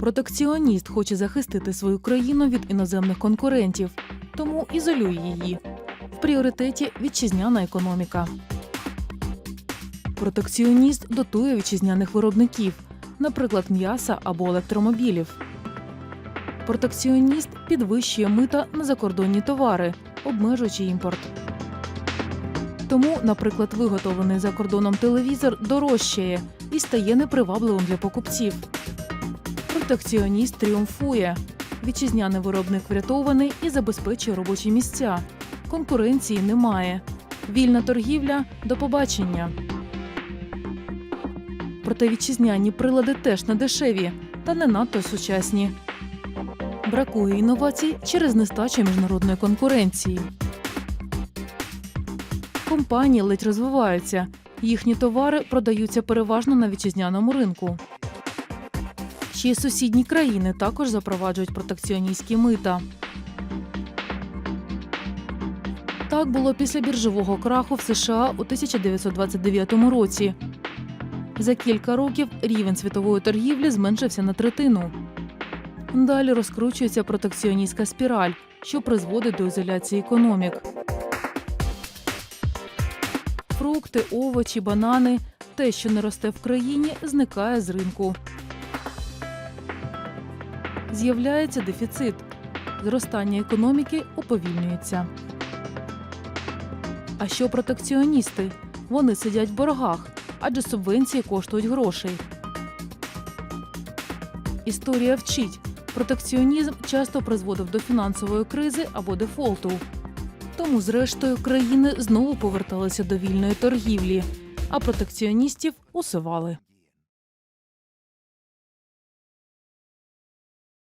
Протекціоніст хоче захистити свою країну від іноземних конкурентів, тому ізолює її. В пріоритеті вітчизняна економіка. Протекціоніст дотує вітчизняних виробників, наприклад, м'яса або електромобілів. Протекціоніст підвищує мита на закордонні товари, обмежуючи імпорт. Тому, наприклад, виготовлений за кордоном телевізор дорожчає і стає непривабливим для покупців. Протекціоніст тріумфує. Вітчизняний виробник врятований і забезпечує робочі місця. Конкуренції немає. Вільна торгівля до побачення. Проте вітчизняні прилади теж не дешеві та не надто сучасні. Бракує інновацій через нестачу міжнародної конкуренції. Компанії ледь розвиваються. Їхні товари продаються переважно на вітчизняному ринку. Ще й сусідні країни також запроваджують протекціоністські мита. Так було після біржового краху в США у 1929 році. За кілька років рівень світової торгівлі зменшився на третину. Далі розкручується протекціоністська спіраль, що призводить до ізоляції економік. Фрукти, овочі, банани те, що не росте в країні, зникає з ринку. З'являється дефіцит. Зростання економіки уповільнюється. А що протекціоністи? Вони сидять в боргах, адже субвенції коштують грошей. Історія вчить, протекціонізм часто призводив до фінансової кризи або дефолту. Тому, зрештою, країни знову поверталися до вільної торгівлі, а протекціоністів усували.